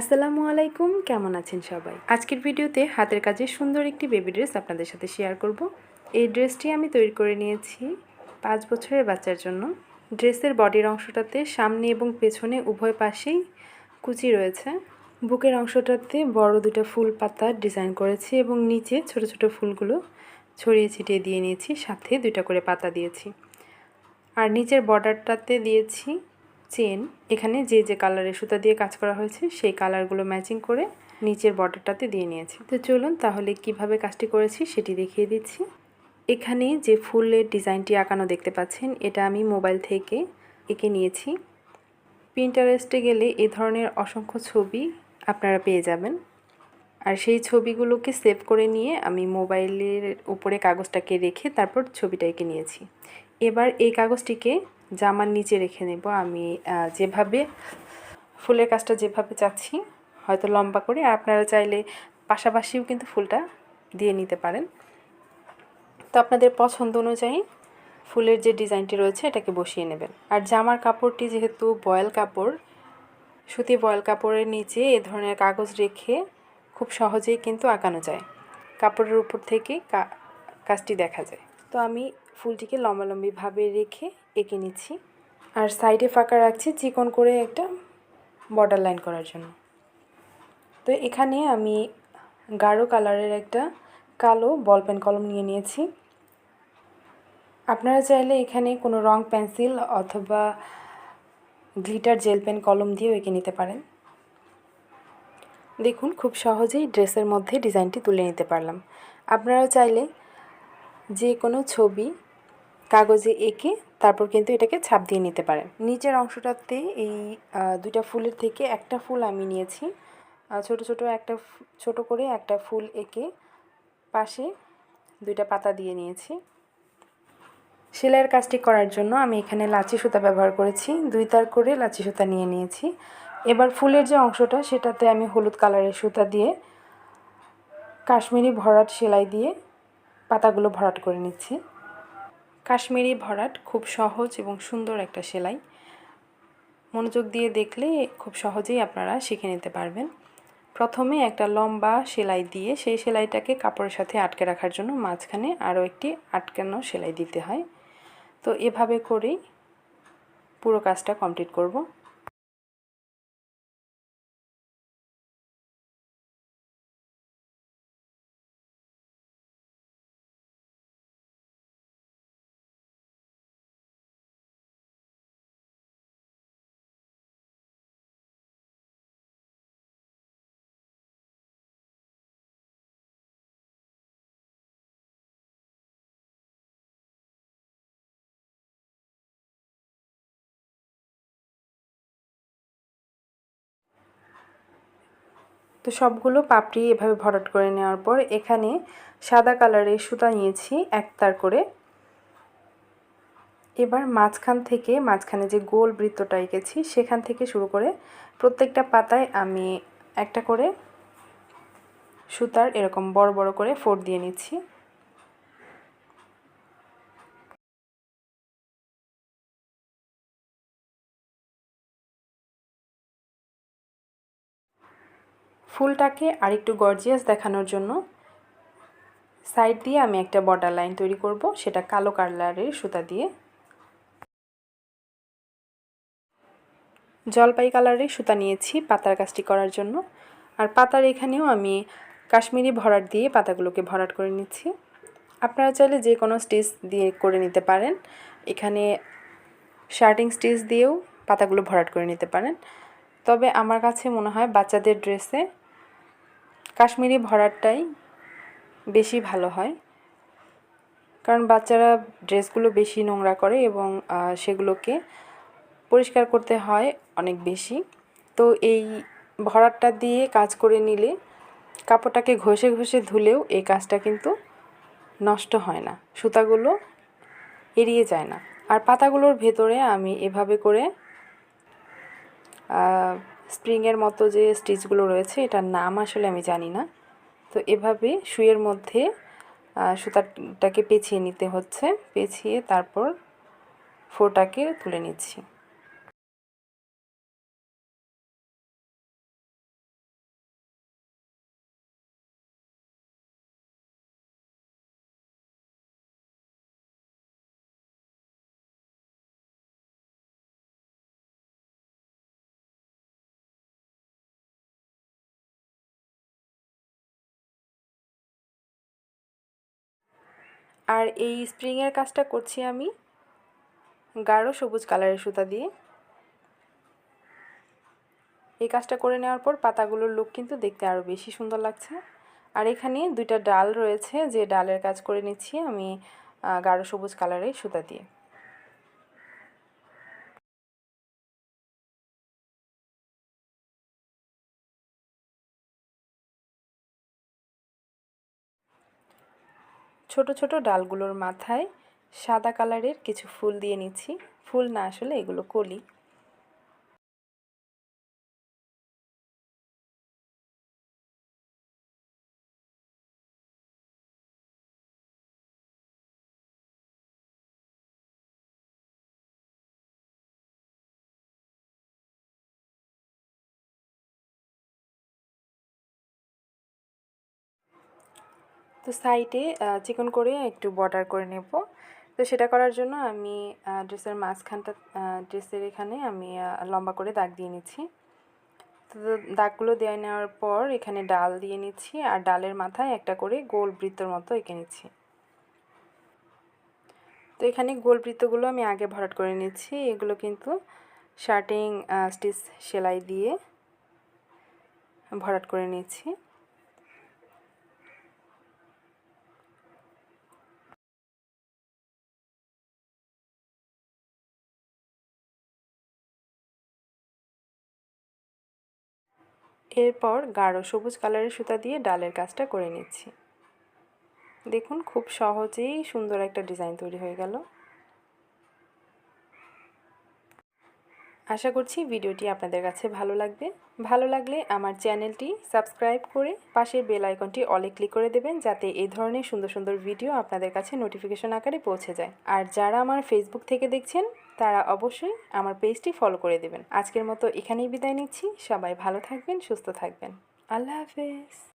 আসসালামু আলাইকুম, কেমন আছেন সবাই? আজকের ভিডিওতে হাতের কাজে সুন্দর একটি বেবি ড্রেস আপনাদের সাথে শেয়ার করব। এই ড্রেসটি আমি তৈরি করে নিয়েছি পাঁচ বছরের বাচ্চার জন্য। ড্রেসের বডির অংশটাতে সামনে এবং পেছনে উভয় পাশেই কুচি রয়েছে। বুকের অংশটাতে বড় দুটো ফুল পাতা ডিজাইন করেছি এবং নিচে ছোট ছোট ফুলগুলো ছড়িয়ে ছিটিয়ে দিয়ে নিয়েছি, সাথে দুইটা করে পাতা দিয়েছি। আর নিচের বর্ডারটাতে দিয়েছি চেন, এখানে যে যে কালারের সুতা দিয়ে কাজ করা হয়েছে, সেই কালারগুলো ম্যাচিং করে নিচের বর্ডারটাতে দিয়ে নিয়েছি। তো চলুন তাহলে কীভাবে কাজটি করেছি সেটি দেখিয়ে দিচ্ছি। এখানে যে ফুলের ডিজাইনটি আঁকানো দেখতে পাচ্ছেন, এটা আমি মোবাইল থেকে এঁকে নিয়েছি। প্রিন্টারেস্টে গেলে এ ধরনের অসংখ্য ছবি আপনারা পেয়ে যাবেন। আর সেই ছবিগুলোকে সেভ করে নিয়ে আমি মোবাইলের উপরে কাগজটাকে রেখে তারপর ছবিটা এঁকে নিয়েছি। এবার এই কাগজটিকে জামার নিচে রেখে নেব, আমি যেভাবে ফুলের কাজটা যেভাবে চাচ্ছি, হয়তো লম্বা করে, আর আপনারা চাইলে পাশাপাশিও কিন্তু ফুলটা দিয়ে নিতে পারেন। তো আপনাদের পছন্দ অনুযায়ী ফুলের যে ডিজাইনটি রয়েছে, এটাকে বসিয়ে নেবেন। আর জামার কাপড়টি যেহেতু বয়েল কাপড়, সুতি বয়েল কাপড়ের নিচে এ ধরনের কাগজ রেখে খুব সহজেই কিন্তু আঁকানো যায়। কাপড়ের উপর থেকে কাজটি দেখা যায়। তো আমি ফুলটিকে লম্বালম্বিভাবে রেখে এঁকে নিচ্ছি। আর সাইডে ফাঁকা রাখছি চিকন করে একটা বর্ডার লাইন করার জন্য। তো এখানে আমি গাঢ় কালারের একটা কালো বল পেন কলম নিয়ে নিয়েছি। আপনারা চাইলে এখানে কোনো রং পেন্সিল অথবা গ্লিটার জেল পেন কলম দিয়েও এঁকে নিতে পারেন। দেখুন, খুব সহজেই ড্রেসের মধ্যে ডিজাইনটি তুলে নিতে পারলাম। আপনারা চাইলে যে কোনো ছবি কাগজে এঁকে তারপর কিন্তু এটাকে ছাপ দিয়ে নিতে পারেন। নিচের অংশটাতে এই দুইটা ফুলের থেকে একটা ফুল আমি নিয়েছি। ছোট ছোট একটা ছোট করে একটা ফুল এঁকে পাশে দুইটা পাতা দিয়ে নিয়েছি। সেলাইয়ের কাজটি করার জন্য আমি এখানে লাচি সুতা ব্যবহার করেছি। দুই তার করে লাচি সুতা নিয়ে নিয়েছি। এবার ফুলের যে অংশটা, সেটাতে আমি হলুদ কালারের সুতা দিয়ে কাশ্মীরি ভরাট সেলাই দিয়ে পাতাগুলো ভরাট করে নিচ্ছি। কাশ্মীরি ভরাট খুব সহজ এবং সুন্দর একটা সেলাই। মনোযোগ দিয়ে দেখলে খুব সহজেই আপনারা শিখে নিতে পারবেন। প্রথমে একটা লম্বা সেলাই দিয়ে সেই সেলাইটাকে কাপড়ের সাথে আটকে রাখার জন্য মাঝখানে আরও একটি আটকানো সেলাই দিতে হয়। তো এভাবে করেই পুরো কাজটা কমপ্লিট করব। তো সবগুলো পাপড়ি এভাবে ভরাট করে নেওয়ার পর এখানে সাদা কালারের সুতা নিয়েছি এক তার করে। এবার মাঝখান থেকে, মাঝখানে যে গোল বৃত্তটা এঁকেছি, সেখান থেকে শুরু করে প্রত্যেকটা পাতায় আমি একটা করে সুতার এরকম বড় বড় করে ফোর দিয়ে নিচ্ছি। ফুলটাকে আরেকটু গর্জিয়াস দেখানোর জন্য সাইড দিয়ে আমি একটা বর্ডার লাইন তৈরি করব, সেটা কালো কালারের সুতা দিয়ে। জলপাই কালারের সুতা নিয়েছি পাতার কাজটি করার জন্য। আর পাতার এখানেও আমি কাশ্মীরি ভরাট দিয়ে পাতাগুলোকে ভরাট করে নিচ্ছি। আপনারা চাইলে যে কোনো স্টিচ দিয়ে করে নিতে পারেন। এখানে শার্টিং স্টিচ দিয়েও পাতাগুলো ভরাট করে নিতে পারেন। তবে আমার কাছে মনে হয় বাচ্চাদের ড্রেসে কাশ্মীরি ভরাটটাই বেশি ভালো হয়। কারণ বাচ্চারা ড্রেসগুলো বেশি নোংরা করে এবং সেগুলোকে পরিষ্কার করতে হয় অনেক বেশি। তো এই ভরাটটা দিয়ে কাজ করে নিলে কাপড়টাকে ঘষে ঘষে ধুলেও এই কাজটা কিন্তু নষ্ট হয় না, সুতাগুলো এড়িয়ে যায় না। আর পাতাগুলোর ভেতরে আমি এভাবে করে স্প্রিংয়ের মতো যে স্টিচগুলো রয়েছে, এটার নাম আসলে আমি জানি না। তো এভাবে শুয়ের মধ্যে সুতাটাকে পেঁচিয়ে নিতে হচ্ছে। পেঁচিয়ে তারপর ফোটাকে তুলে নিচ্ছি। আর এই স্প্রিংয়ের কাজটা করছি আমি গাঢ় সবুজ কালারের সুতা দিয়ে। এই কাজটা করে নেওয়ার পর পাতাগুলোর লুক কিন্তু দেখতে আরও বেশি সুন্দর লাগছে। আর এখানে দুইটা ডাল রয়েছে, যে ডালের কাজ করে নিচ্ছি আমি গাঢ় সবুজ কালারের সুতা দিয়ে। ছোট ছোট ডালগুলোর মাথায় সাদা কালারের কিছু ফুল দিয়ে নিচ্ছি। ফুল না আসলে এগুলো কলি। তো সাইডে চিকন করে একটু বর্ডার করে নেব। তো সেটা করার জন্য আমি ড্রেসের মাঝখানটা ড্রেসের এখানে আমি লম্বা করে দাগ দিয়ে নিচ্ছি। তো দাগগুলো দিয়ে নেওয়ার পর এখানে ডাল দিয়ে নিচ্ছি আর ডালের মাথায় একটা করে গোল বৃত্তর মতো এঁকে নিচ্ছি। তো এখানে গোল বৃত্তগুলো আমি আগে ভরাট করে নিচ্ছি। এগুলো কিন্তু শার্টিং স্টিচ সেলাই দিয়ে ভরাট করে নিচ্ছি। এরপর গাঢ় সবুজ কালারের সুতা দিয়ে ডালের কাজটা করে নিচ্ছি। দেখুন, খুব সহজেই সুন্দর একটা ডিজাইন তৈরি হয়ে গেল। আশা করছি ভিডিওটি আপনাদের কাছে ভালো লাগবে। ভালো লাগলে আমার চ্যানেলটি সাবস্ক্রাইব করে পাশের বেল আইকনটি অলে ক্লিক করে দেবেন, যাতে এই ধরনের সুন্দর সুন্দর ভিডিও আপনাদের কাছে নোটিফিকেশন আকারে পৌঁছে যায়। আর যারা আমার ফেসবুক থেকে দেখছেন তারা অবশ্যই আমার পেজটি ফলো করে দেবেন। আজকের মতো এখানেই বিদায় নিচ্ছি। সবাই ভালো থাকবেন, সুস্থ থাকবেন। আল্লাহ হাফেজ।